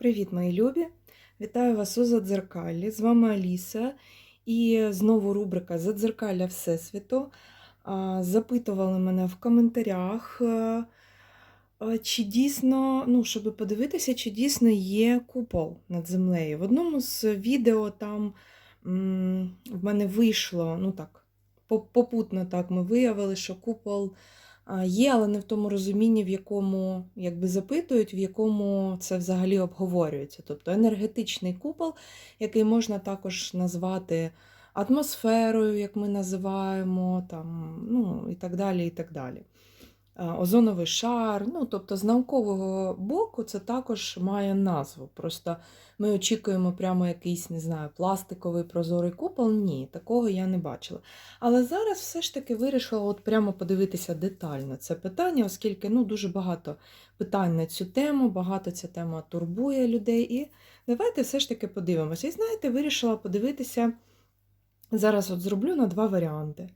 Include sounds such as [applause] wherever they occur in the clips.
Привіт, мої любі! Вітаю вас у Задзеркаллі. З вами Аліса. І знову рубрика Задзеркалля Всесвіту. Запитували мене в коментарях, е, е, чи дійсно, ну, щоб подивитися, чи дійсно є купол над землею. В одному з відео там в мене вийшло, ну так, попутно так ми виявили, що купол Є, але не в тому розумінні, в якому якби запитують, в якому це взагалі обговорюється. Тобто енергетичний купол, який можна також назвати атмосферою, як ми називаємо, там, ну, і так далі. і так далі. А, Озоновий шар. Ну, тобто, з наукового боку це також має назву. Просто ми очікуємо прямо якийсь, не знаю, пластиковий прозорий купол. Ні, такого я не бачила. Але зараз все ж таки вирішила от прямо подивитися детально це питання, оскільки ну, дуже багато питань на цю тему, багато ця тема турбує людей. І давайте все ж таки подивимося. І знаєте, вирішила подивитися, зараз от зроблю на два варіанти.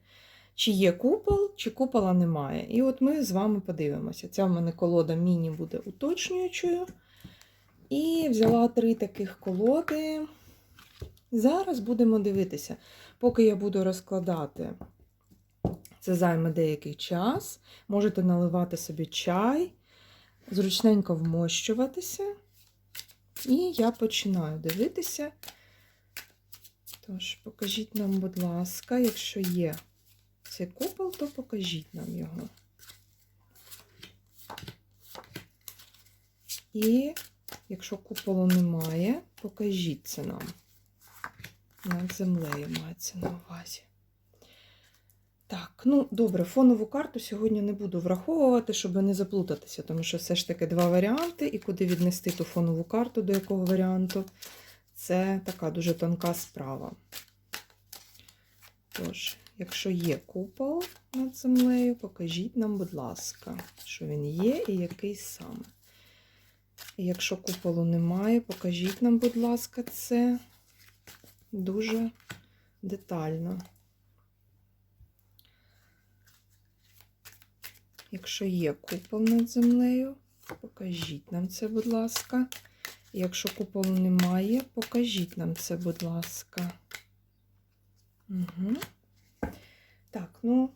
Чи є купол, чи купола немає. І от ми з вами подивимося. Ця в мене колода міні буде уточнюючою. І взяла три таких колоди. Зараз будемо дивитися. Поки я буду розкладати, це займе деякий час. Можете наливати собі чай, зручненько вмощуватися. І я починаю дивитися. Тож, покажіть нам, будь ласка, якщо є цей купол, то покажіть нам його. І якщо куполу немає, покажіть це нам. Над землею мається на увазі. Так, ну добре, фонову карту сьогодні не буду враховувати, щоб не заплутатися, тому що все ж таки два варіанти, і куди віднести ту фонову карту, до якого варіанту, це така дуже тонка справа. Тож, якщо є купол над землею, покажіть нам, будь ласка, що він є і який саме. І якщо куполу немає, покажіть нам, будь ласка, це дуже детально. Якщо є купол над землею, покажіть нам це, будь ласка. І Якщо куполу немає, покажіть нам це, будь ласка. Угу. Ну,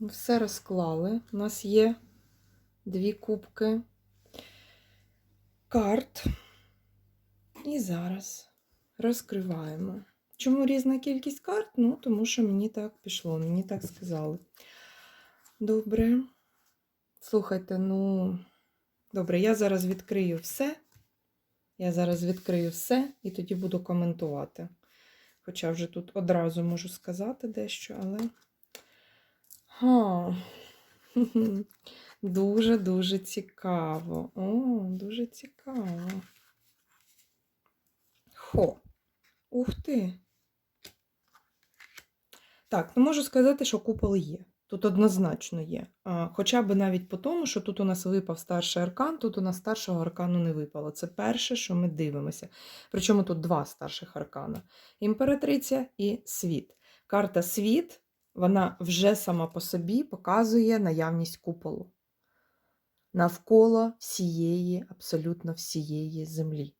все розклали. У нас є дві кубки карт. І зараз розкриваємо. Чому різна кількість карт? Ну, тому що мені так пішло, мені так сказали. Добре. Слухайте, ну, добре, я зараз відкрию все. Я зараз відкрию все і тоді буду коментувати. Хоча вже тут одразу можу сказати дещо, але. Дуже-дуже [laughs] цікаво. О, дуже цікаво. Хо. Ух ти. Так, ну можу сказати, що купол є. Тут однозначно є. А, Хоча б навіть по тому, що тут у нас випав старший аркан, тут у нас старшого аркану не випало. Це перше, що ми дивимося. Причому тут два старших аркана: імператриця і світ. Карта світ, вона вже сама по собі показує наявність куполу навколо всієї, абсолютно всієї землі.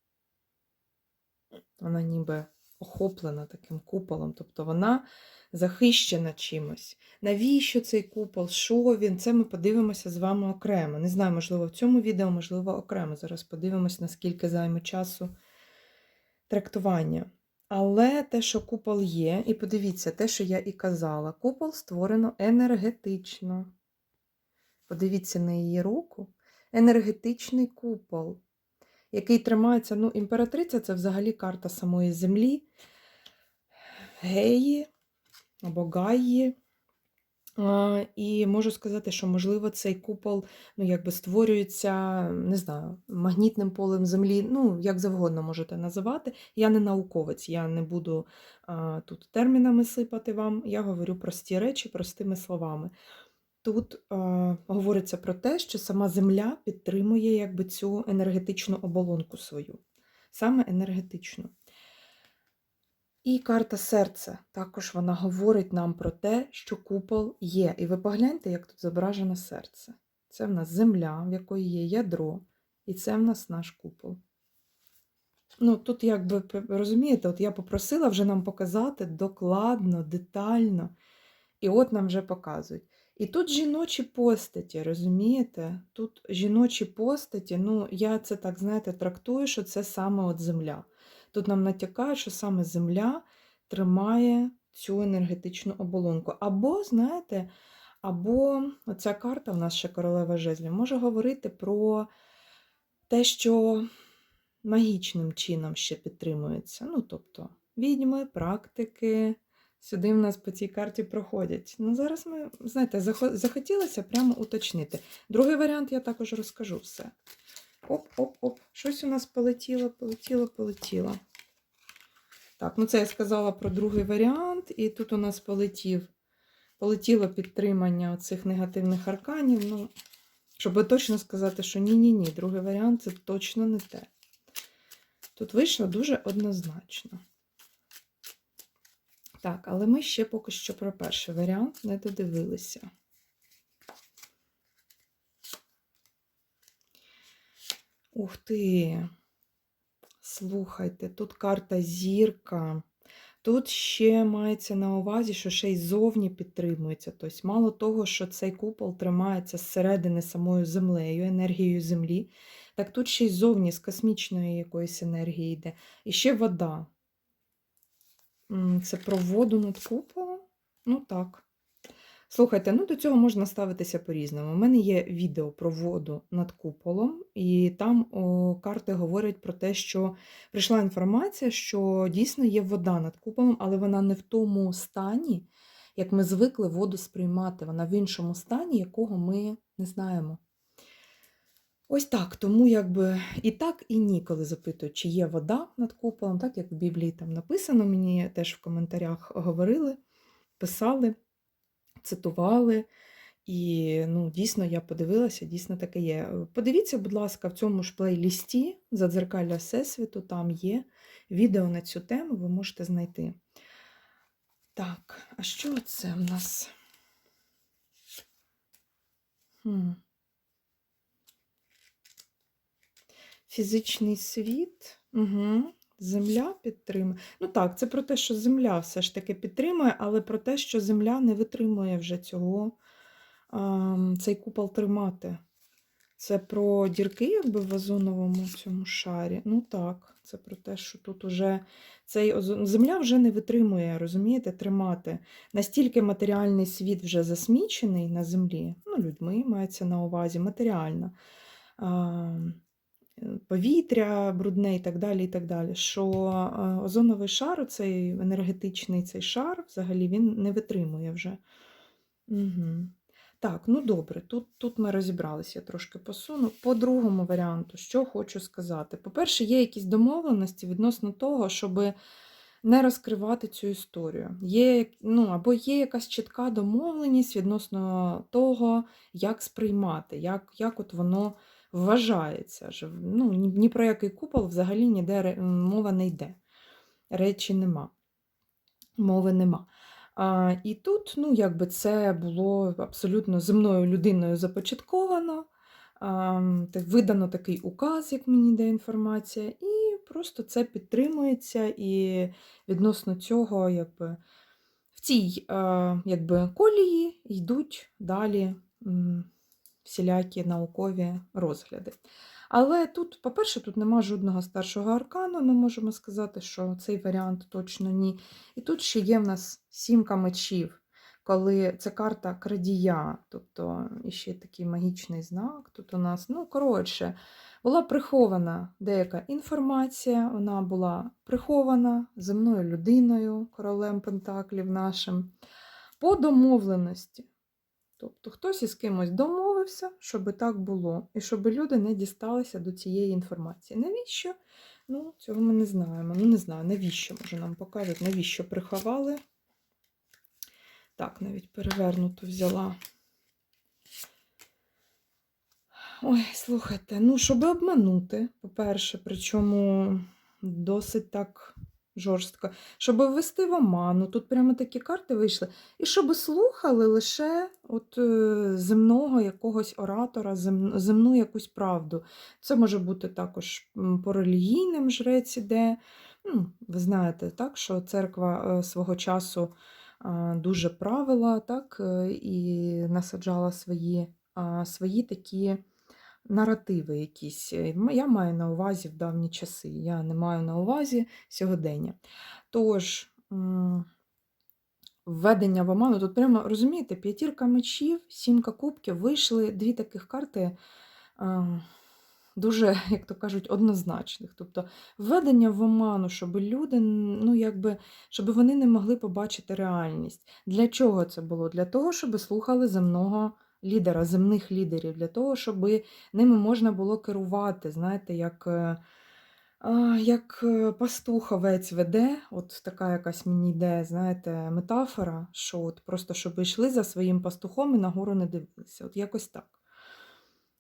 Вона ніби охоплена таким куполом, тобто вона захищена чимось. Навіщо цей купол? Що він? Це ми подивимося з вами окремо. Не знаю, можливо, в цьому відео, можливо, окремо. Зараз подивимось, наскільки займе часу трактування. Але те, що купол є, і подивіться, те, що я і казала, купол створено енергетично. Подивіться на її руку. Енергетичний купол, який тримається, ну, імператриця це взагалі карта самої землі, геї або гаї. А, І можу сказати, що, можливо, цей купол ну, якби створюється, не знаю, магнітним полем землі, ну, як завгодно можете називати. Я не науковець, я не буду а, тут термінами сипати вам, я говорю прості речі, простими словами. Тут е, говориться про те, що сама Земля підтримує якби, цю енергетичну оболонку свою, саме енергетичну. І карта серця також вона говорить нам про те, що купол є. І ви погляньте, як тут зображено серце. Це в нас земля, в якої є ядро, і це в нас наш купол. Ну, тут, якби, п- розумієте, от я попросила вже нам показати докладно, детально. І от нам вже показують. І тут жіночі постаті, розумієте? Тут жіночі постаті, ну, я це так, знаєте, трактую, що це саме от земля. Тут нам натякають, що саме земля тримає цю енергетичну оболонку. Або, знаєте, або оця карта в нас ще королева жезлів, може говорити про те, що магічним чином ще підтримується. Ну, тобто, відьми, практики. Сюди в нас по цій карті проходять. Ну, зараз ми, знаєте, захотілося прямо уточнити. Другий варіант я також розкажу все. Оп-оп-оп. Щось у нас полетіло, полетіло, полетіло. Так, ну це я сказала про другий варіант, і тут у нас полетів, полетіло підтримання цих негативних арканів. Ну, щоб точно сказати, що ні-ні-ні, другий варіант це точно не те. Тут вийшло дуже однозначно. Так, але ми ще поки що про перший варіант не додивилися. Ух ти! Слухайте, тут карта зірка. Тут ще мається на увазі, що ще й ззовні підтримується. Тобто, мало того, що цей купол тримається зсередини самою землею, енергією землі, так тут ще й ззовні з космічної якоїсь енергії йде. І ще вода. Це про воду над куполом? Ну так. Слухайте, ну до цього можна ставитися по-різному. У мене є відео про воду над куполом, і там о, карти говорять про те, що прийшла інформація, що дійсно є вода над куполом, але вона не в тому стані, як ми звикли воду сприймати. Вона в іншому стані, якого ми не знаємо. Ось так, тому якби і так, і ні, коли запитують, чи є вода над куполом, так як в Біблії там написано, мені теж в коментарях говорили, писали, цитували. І ну, дійсно я подивилася, дійсно таке є. Подивіться, будь ласка, в цьому ж плейлісті Задзеркалля Всесвіту, там є відео на цю тему, ви можете знайти. Так, а що це в нас? Хм. Фізичний світ. Угу. Земля підтримує. Ну так, це про те, що земля все ж таки підтримує, але про те, що земля не витримує вже цього, цей купол тримати. Це про дірки, якби в озоновому цьому шарі. Ну так, це про те, що тут уже цей земля вже не витримує, розумієте, тримати. Настільки матеріальний світ вже засмічений на землі, ну, людьми мається на увазі, матеріально. Повітря брудне і так далі, і так далі, що е, озоновий шар, цей енергетичний цей шар, взагалі він не витримує вже. Угу. Так, ну добре, тут, тут ми розібралися, я трошки посуну. По другому варіанту, що хочу сказати. По-перше, є якісь домовленості відносно того, щоб не розкривати цю історію. Є, ну, або є якась чітка домовленість відносно того, як сприймати, як, як от воно вважається. Ж, ну, ні, ні про який купол взагалі ніде мова не йде. Речі нема. Мови нема. А, і тут, ну, якби це було абсолютно земною людиною започатковано, а, видано такий указ, як мені йде інформація, і просто це підтримується, і відносно цього, якби, в цій якби, колії йдуть далі всілякі наукові розгляди. Але тут, по-перше, тут нема жодного старшого аркану, ми можемо сказати, що цей варіант точно ні. І тут ще є в нас сімка мечів, коли це карта крадія, тобто ще такий магічний знак. Тут у нас, ну, коротше, була прихована деяка інформація, вона була прихована земною людиною, королем Пентаклів нашим, по домовленості. Тобто хтось із кимось домовився, щоб так було, і щоб люди не дісталися до цієї інформації. Навіщо? Ну, цього ми не знаємо. Ну, не знаю, навіщо, може, нам покажуть, навіщо приховали. Так, навіть перевернуту взяла. Ой, слухайте, ну, щоб обманути, по-перше, причому досить так жорстко, щоб ввести в оману. Тут прямо такі карти вийшли. І щоб слухали лише от, е, земного якогось оратора, земну якусь правду. Це може бути також по релігійним жрець іде. Ну, ви знаєте, так, що церква е, свого часу дуже правила так, е, і насаджала свої, свої такі наративи якісь. Е, Я маю на увазі в давні часи, я не маю на увазі сьогодення. Тож, введення в оману, тут прямо розумієте, п'ятірка мечів, сімка кубків, вийшли дві таких карти. Дуже, [laughs] як то кажуть, однозначних. Тобто введення в оману, щоб люди, ну якби, щоб вони не могли побачити реальність. Для чого це було? Для того, щоб слухали земного лідера, земних лідерів, для того, щоб ними можна було керувати, знаєте, як. е, Як е, пастух овець веде, от така якась мені йде, знаєте, метафора, що от просто щоб йшли за своїм пастухом і нагору не дивилися. От якось так.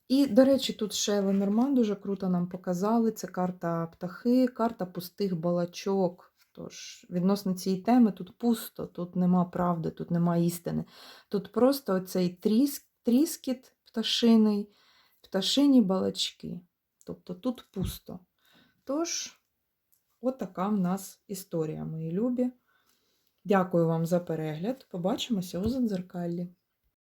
І, до речі, тут ще Ленорман дуже круто нам показали. Це карта птахи, карта пустих балачок. Тож, відносно цієї теми тут пусто, тут нема правди, тут нема істини. Тут просто оцей тріск, тріскіт пташиний, пташині балачки. Тобто тут пусто. Тож, отака в нас історія, мої любі. Дякую вам за перегляд. Побачимося у задзеркаллі.